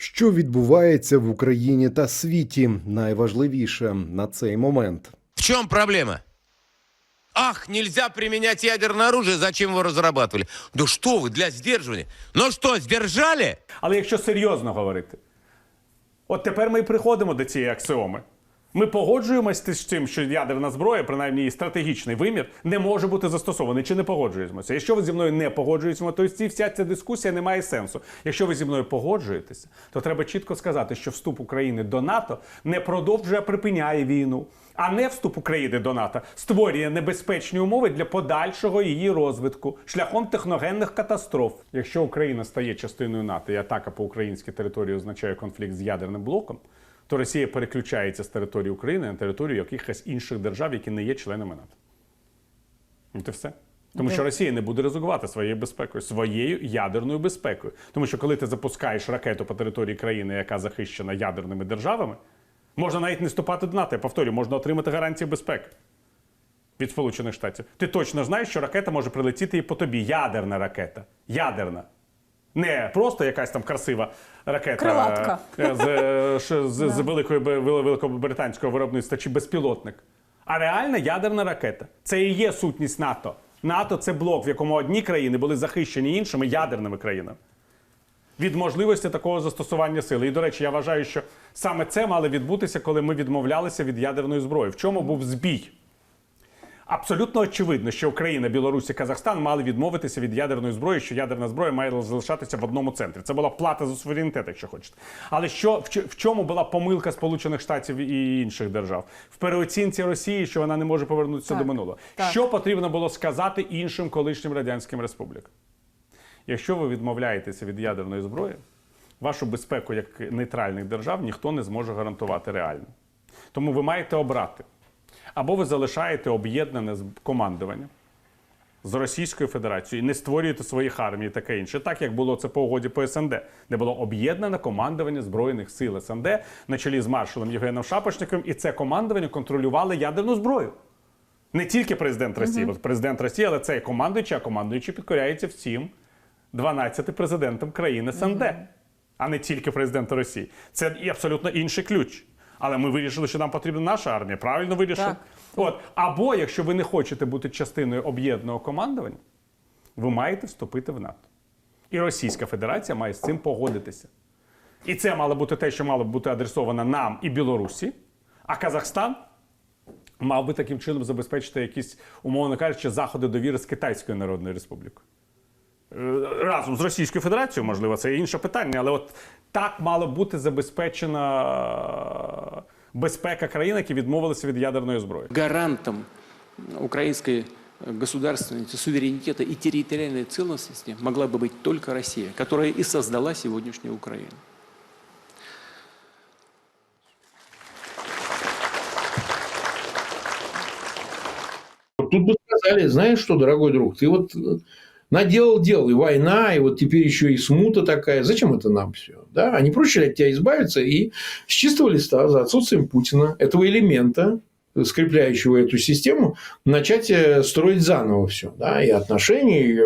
Що відбувається в Україні та світі? Найважливіше на цей момент. В чому проблема? Ах, нельзя применять ядерное оружие, зачем его разрабатывали? Да что вы, для сдерживания. Ну что, сдержали? Але якщо серйозно говорити, от тепер ми і приходимо до цієї аксіоми. Ми погоджуємося з тим, що ядерна зброя, принаймні її стратегічний вимір, не може бути застосований. Чи не погоджуємося? Якщо ви зі мною не погоджуєтеся, то ці- вся ця дискусія не має сенсу. Якщо ви зі мною погоджуєтеся, то треба чітко сказати, що вступ України до НАТО не продовжує, а припиняє війну. А не вступ України до НАТО створює небезпечні умови для подальшого її розвитку шляхом техногенних катастроф. Якщо Україна стає частиною НАТО і атака по українській території означає конфлікт з ядерним блоком, то Росія переключається з території України на територію якихось інших держав, які не є членами НАТО. От і все. Тому що Росія не буде ризикувати своєю безпекою, своєю ядерною безпекою. Тому що коли ти запускаєш ракету по території країни, яка захищена ядерними державами, можна навіть не вступати до НАТО. Я повторюю, можна отримати гарантії безпеки від Сполучених Штатів. Ти точно знаєш, що ракета може прилетіти і по тобі. Ядерна ракета. Ядерна. Не просто якась там красива ракета Крилатка. е, з, е, з, з великої Б- великобританського виробництва чи безпілотник. А реальна ядерна ракета. Це і є сутність НАТО. НАТО це блок, в якому одні країни були захищені іншими ядерними країнами. Від можливості такого застосування сили. І, до речі, я вважаю, що саме це мало відбутися, коли ми відмовлялися від ядерної зброї. В чому був збій? Абсолютно очевидно, що Україна, Білорусь і Казахстан мали відмовитися від ядерної зброї, що ядерна зброя має залишатися в одному центрі. Це була плата за суверенітет, якщо хочете. Але що в в чому була помилка Сполучених Штатів і інших держав? В переоцінці Росії, що вона не може повернутися Так, до минулого. так. Що потрібно було сказати іншим колишнім радянським республікам? Якщо ви відмовляєтеся від ядерної зброї, вашу безпеку як нейтральних держав ніхто не зможе гарантувати реально. Тому ви маєте обрати. Або ви залишаєте об'єднане командування з Російською Федерацією і не створюєте своїх армій таке інше, так як було це по угоді по СНД, де було об'єднане командування Збройних сил СНД на чолі з маршалом Євгеном Шапошником, і це командування контролювало ядерну зброю. Не тільки президент Росії, бо президент Росії, але це і командуючий, а командуючий підкоряється всім 12 президентам країн СНД, а не тільки президенту Росії. Це і абсолютно інший ключ. Але ми вирішили, що нам потрібна наша армія. Правильно вирішили? Так. От. Або якщо ви не хочете бути частиною об'єднаного командування, ви маєте вступити в НАТО. І Російська Федерація має з цим погодитися. І це мало бути те, що мало б бути адресовано нам і Білорусі, а Казахстан мав би таким чином забезпечити якісь, умовно кажучи, заходи довіри з Китайською Народною Республікою Е, Разом з Російською Федерацією, можливо, це інше питання, але от так мало б бути забезпечена е, безпека країн, які відмовилися від ядерної зброї. гарантом украинской государственности, суверенитета и территориальной целостности могла бы быть только Россия, которая и создала сегодняшнюю Украину. Вот Тут бы сказали, знаешь что, дорогой друг, ты вот э, наделал дел, и война, и вот теперь еще и смута такая. Зачем это нам все? Да? Не проще от тебя избавиться и с чистого листа за отсутствием Путина, этого элемента, скрепляющего эту систему, начать э, строить заново все. Да? И отношения, и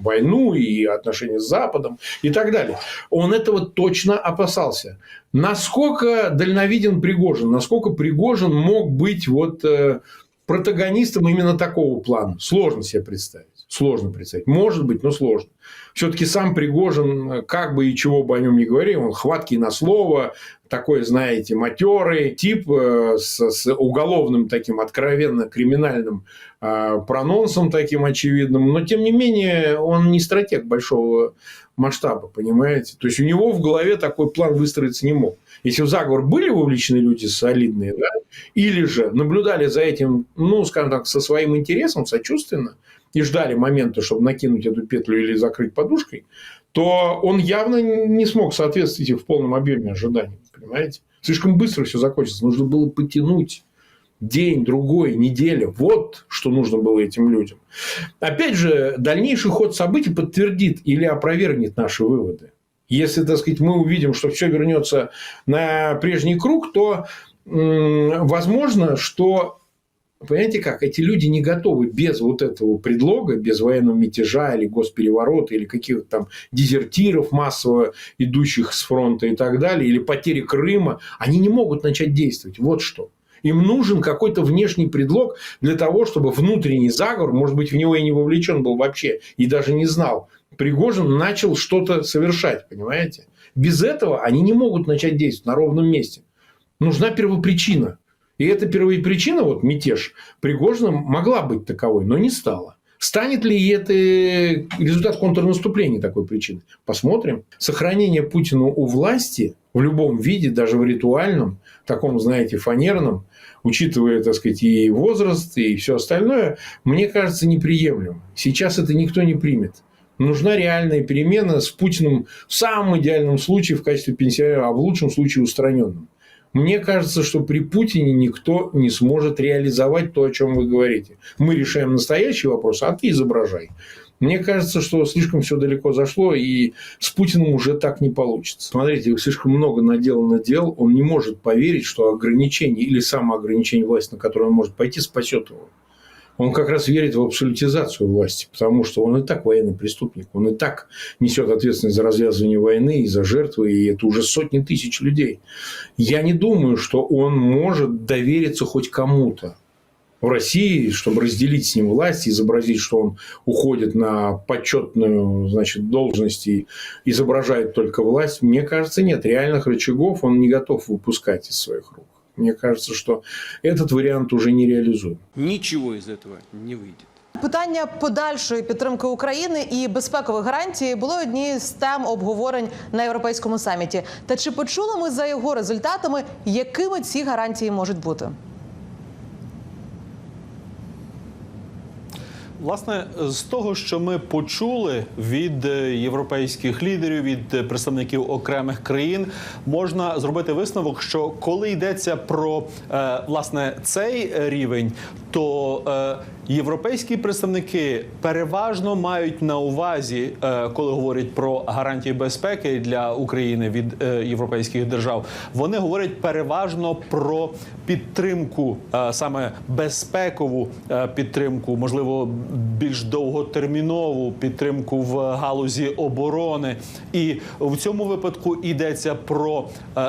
войну, и отношения с Западом, и так далее. Он этого точно опасался. Насколько дальновиден Пригожин, насколько Пригожин мог быть вот э, протагонистом именно такого плана. Сложно себе представить. Сложно представить. Может быть, но сложно. Все-таки сам Пригожин, э, как бы и чего бы о нем ни говорили, он хваткий на слово, такой, знаете, матерый тип э, с, с уголовным таким откровенно криминальным э, прононсом таким очевидным. Но, тем не менее, он не стратег большого масштаба, понимаете? То есть, у него в голове такой план выстроиться не мог. Если в заговор были вовлечены люди солидные, да, или же наблюдали за этим, ну, скажем так, со своим интересом, сочувственно, и ждали момента, чтобы накинуть эту петлю или закрыть подушкой, то он явно не смог соответствовать в полном объеме ожиданиям, понимаете? Слишком быстро все закончилось. Нужно было потянуть день, другой, неделя. Вот что нужно было этим людям. Опять же, дальнейший ход событий подтвердит или опровергнет наши выводы. Если, так сказать, мы увидим, что все вернется на прежний круг, то возможно, что Понимаете как? Эти люди не готовы без вот этого предлога, без военного мятежа или госпереворота, или каких-то там дезертиров массово идущих с фронта и так далее, или потери Крыма, они не могут начать действовать. Вот что. Им нужен какой-то внешний предлог для того, чтобы внутренний заговор, может быть, в него и не вовлечен был вообще, и даже не знал, Пригожин начал что-то совершать, понимаете? Без этого они не могут начать действовать на ровном месте. Нужна первопричина. И эта первопричина, вот мятеж Пригожина, могла быть таковой, но не стала. Станет ли это результат контрнаступления такой причины? Посмотрим. Сохранение Путина у власти в любом виде, даже в ритуальном, таком, знаете, фанерном, учитывая, так сказать, и возраст, и все остальное, мне кажется неприемлемым. Сейчас это никто не примет. Нужна реальная перемена с Путиным в самом идеальном случае в качестве пенсионера, а в лучшем случае устраненным. Мне кажется, что при Путине никто не сможет реализовать то, о чем вы говорите. Мы решаем настоящий вопрос, а ты изображай. Мне кажется, что слишком все далеко зашло, и с Путиным уже так не получится. Смотрите, слишком много наделано дел, он не может поверить, что ограничение или самоограничение власти, на которое он может пойти, спасет его. Он как раз верит в абсолютизацию власти, потому что он и так военный преступник, он и так несет ответственность за развязывание войны и за жертвы, и это уже сотни тысяч людей. Я не думаю, что он может довериться хоть кому-то в России, чтобы разделить с ним власть, изобразить, что он уходит на почетную значит, должность и изображает только власть. Мне кажется, нет, реальных рычагов он не готов выпускать из своих рук. Мне кажется, что этот вариант уже не реализуем. Ничего из этого не выйдет. Питання подальшої підтримки України і безпекових гарантій було однією з тем обговорень на європейському саміті. Та чи почули ми за його результатами, якими ці гарантії можуть бути? Власне, з того, що ми почули від е, європейських лідерів, від е, представників окремих країн, можна зробити висновок, що коли йдеться про е, власне цей рівень, то європейські представники переважно мають на увазі, е, коли говорять про гарантії безпеки для України від е, європейських держав, вони говорять переважно про підтримку, е, саме безпекову підтримку, можливо, більш довготермінову підтримку в галузі оборони. І в цьому випадку йдеться про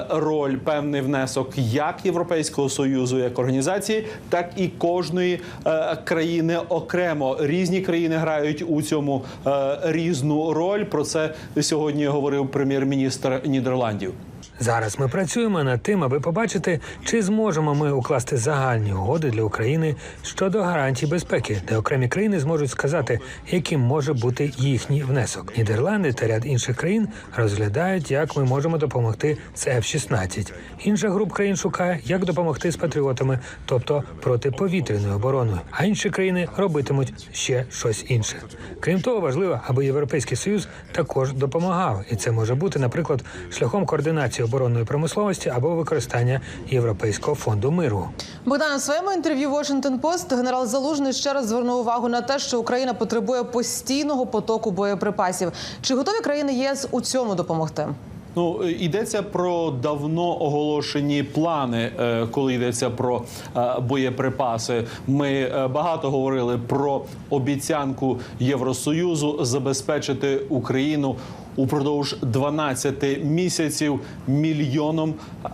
роль певний внесок як Європейського союзу, як організації, так і кожної е, країни окремо. Різні країни грають у цьому е, різну роль. Про це сьогодні говорив прем'єр-міністр Нідерландів. Зараз ми працюємо над тим, аби побачити, чи зможемо ми укласти загальні угоди для України щодо гарантій безпеки, де окремі країни зможуть сказати, яким може бути їхній внесок. Нідерланди та ряд інших країн розглядають, як ми можемо допомогти з F-16. Інша груп країн шукає, як допомогти з патріотами, тобто протиповітряною обороною. А інші країни робитимуть ще щось інше. Крім того, важливо, аби європейський союз також допомагав, і це може бути, наприклад, шляхом координації оборонної промисловості або використання Європейського фонду миру. Богдан у своєму інтерв'ю Washington Post генерал Залужний ще раз звернув увагу на те, що Україна потребує постійного потоку боєприпасів. Чи готові країни ЄС у цьому допомогти? Ну йдеться про давно оголошені плани, е, коли йдеться про е, боєприпаси. Ми е, багато говорили про обіцянку Євросоюзу забезпечити Україну. Упродовж 12 місяців мільйоном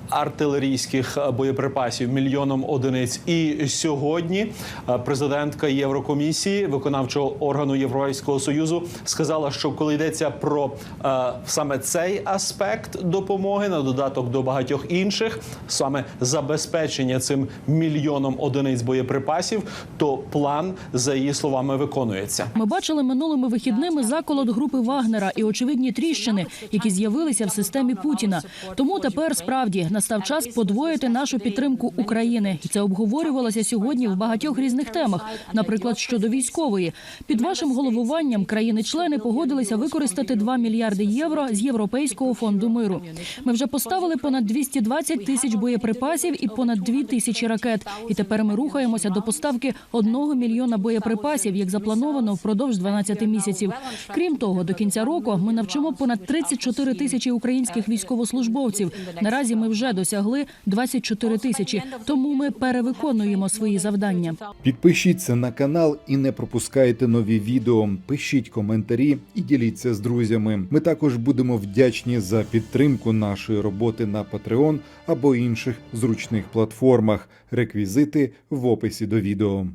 артилерійських боєприпасів, мільйоном одиниць. І сьогодні е, президентка Єврокомісії, виконавчого органу Європейського союзу, сказала, що коли йдеться про е, саме цей аспект допомоги на додаток до багатьох інших, саме забезпечення цим мільйоном одиниць боєприпасів, то план за її словами виконується. Ми бачили минулими вихідними заколот групи Вагнера і очевидні тріщини, які з'явилися в системі Путіна. Тому тепер справді настав час подвоїти нашу підтримку України, і це обговорювалося сьогодні в багатьох різних темах, наприклад, щодо військової. Під вашим головуванням країни-члени погодилися використати 2 мільярди євро з Європейського фонду миру. Ми вже поставили понад 220 тисяч боєприпасів і понад 2 тисячі ракет. І тепер ми рухаємося до поставки одного мільйона боєприпасів, як заплановано впродовж 12 місяців. Крім того, до кінця року ми навчимо забезпечимо понад 34 тисячі українських військовослужбовців. Наразі ми вже досягли 24 тисячі, тому ми перевиконуємо свої завдання. Підпишіться на канал і не пропускайте нові відео. Пишіть коментарі і діліться з друзями. Ми також будемо вдячні за підтримку нашої роботи на Patreon або інших зручних платформах. Реквізити в описі до відео.